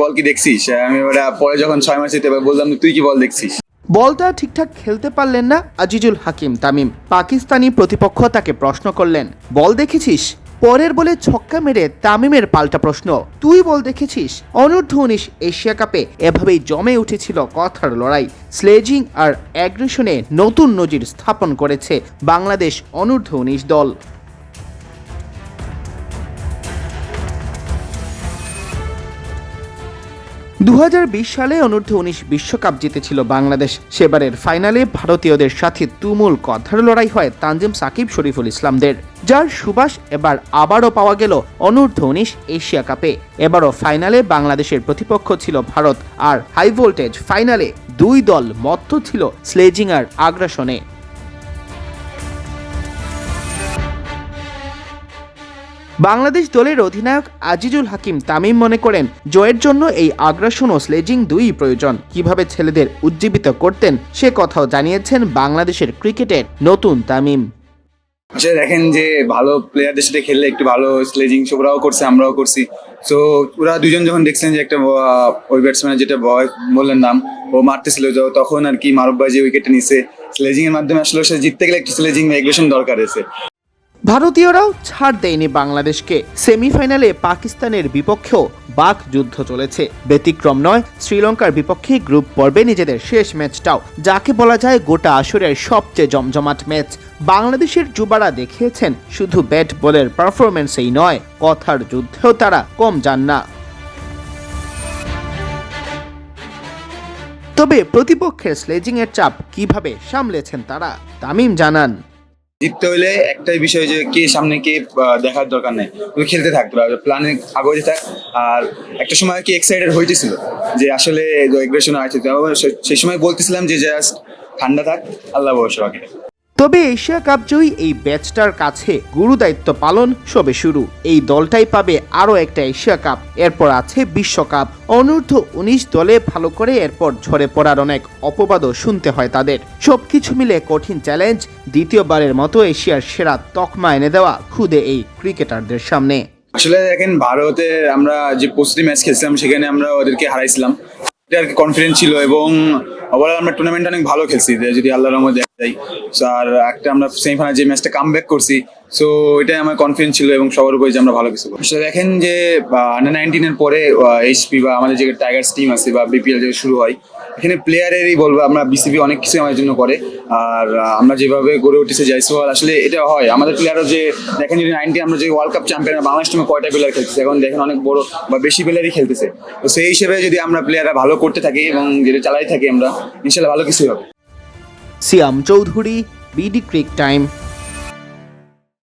বল কি দেখছিস? আমি পরে যখন ছয় মাস যেতে বললাম, তুই কি বল দেখছিস? বলটা ঠিকঠাক খেলতে পারলেন না আজিজুল হাকিম তামিম। পাকিস্তানি প্রতিপক্ষ তাকে প্রশ্ন করলেন, বল দেখেছিস? পরের বলে ছক্কা মেরে তামিমের পাল্টা প্রশ্ন, তুই বল দেখেছিস? অনূর্ধ্ব উনিশ এশিয়া কাপে এভাবেই জমে উঠেছিল কথার লড়াই। স্লেজিং আর অ্যাগ্রেশনে নতুন নজির স্থাপন করেছে বাংলাদেশ অনূর্ধ্ব উনিশ দল। দু হাজার বিশ সালে অনূর্ধ্ব উনিশ বিশ্বকাপ জিতেছিল বাংলাদেশ। সেবারের ফাইনালে ভারতীয়দের সাথে তুমুল কথার লড়াই হয় তানজিম সাকিব, শরীফুল ইসলামদের। যার সুবাস এবার আবারও পাওয়া গেল অনূর্ধ্ব উনিশ এশিয়া কাপে। এবারও ফাইনালে বাংলাদেশের প্রতিপক্ষ ছিল ভারত, আর হাই ভোল্টেজ ফাইনালে দুই দল মত্ত ছিল স্লেজিং আর আগ্রাসনে। বাংলাদেশ দলের অধিনায়ক আজিজুল হাকিম তামিম মনে করেন, জয়ের জন্য এই আগ্রাসন ও স্লেজিং দুই প্রয়োজন। কীভাবে ছেলেদের উজ্জীবিত করতেন, সে কথাও জানিয়েছেন বাংলাদেশের ক্রিকেটের নতুন তামিম। দেখেন যে ভালো প্লেয়ারদের সাথে খেললে একটু ভালো স্লেজিং ওরাও করছে, আমরাও করছি। তো ওরা দুজন যখন দেখছেন যে একটা ওই ব্যাটসম্যান যেটা বয় বললেন নাম, ও মারতেছিল তখন আর কি মারুফ ভাই যে উইকেটটা নিছে স্লেজিং এর মাধ্যমে আসলে সে জিততে গেলে একটু স্লেজিং এগ্রেশন দরকার আছে। ভারতীয়রাও ছাড় দেয়নি বাংলাদেশকে। সেমিফাইনালে পাকিস্তানের বিপক্ষেও বাক যুদ্ধ চলেছে। ব্যতিক্রম নয়, শ্রীলঙ্কার বিপক্ষে গ্রুপ পর্বে নিজেদের শেষ ম্যাচটাও, যাকে বলা যায় গোটা আসরের সবচেয়ে জমজমাট ম্যাচ। বাংলাদেশের যুবারা দেখিয়েছেন, শুধু ব্যাট বলের পারফরমেন্সেই নয়, কথার যুদ্ধেও তারা কম যান না। তবে প্রতিপক্ষের স্লেজিংয়ের চাপ কীভাবে সামলেছেন তারা, তামিম জানান। জিততে হলে একটাই বিষয় যে কে সামনে কে দেখার দরকার নেই। তুমি খেলতে থাক তোরা প্ল্যানে আগে থাক আর একটা সময় কি এক্সাইটেড হইতেছিল যে আসলে এগ্রেশন আছে। সেই সময় বলতেছিলাম যে জাস্ট ঠান্ডা থাক, আল্লাহ ভরসা বাকি তবে এশিয়া কাপ জয়ী এই ব্যাচটার কাছে গুরু দায়িত্ব পালন সবে শুরু। এই দলটাই পাবে আরও একটা এশিয়া কাপ। এরপর আছে বিশ্বকাপ। অনূর্ধ্ব উনিশ দলে ভালো করে এরপর ঝরে পড়ার অনেক অপবাদও শুনতে হয় তাদের। সবকিছু মিলে কঠিন চ্যালেঞ্জ দ্বিতীয়বারের মতো এশিয়ার সেরা তকমা এনে দেওয়া খুদে এই ক্রিকেটারদের সামনে। আসলে দেখেন ভারতে আমরা যে প্রস্তুতি ম্যাচ খেলছিলাম, সেখানে আমরা ওদেরকে হারাইছিলাম। আর কি কনফিডেন্স ছিল এবং ওভারঅল আমরা টুর্নামেন্ট অনেক ভালো খেলছি যদি আল্লাহর রহমত দেখা যায় সো আর একটা আমরা সেমিফাইনাল যে ম্যাচটা কাম ব্যাক করছি সো এটাই আমার কনফিডেন্স ছিল এবং সবার উপরে যে আমরা ভালো কিছু করব। দেখেন যে আন্ডার নাইনটিনের পরে এইচপি বা আমাদের যে টাইগার্স টিম আছে বা বিপিএল যে শুরু হয় এখানে প্লেয়ারেরই বলব, আমরা বিসিবি অনেক কিছু আমাদের জন্য করে। আর আমরা যেভাবে গড়ে উঠেছে, জয়সওয়াল, আসলে এটা হয়। আমাদের প্লেয়ারও যে, দেখেন যদি নাইনটি আমরা যে ওয়ার্ল্ড কাপ চ্যাম্পিয়ন বাংলাদেশ টিমে কয়টা প্লেয়ার খেলতেছে? এখন দেখেন অনেক বড় বা বেশি প্লেয়ারই খেলতেছে। তো সেই হিসেবে যদি আমরা প্লেয়াররা ভালো করতে থাকি এবং যেটা চালাই থাকি আমরা, ইনশাল্লাহ ভালো কিছুই হবে। Siam Chowdhury BD cric time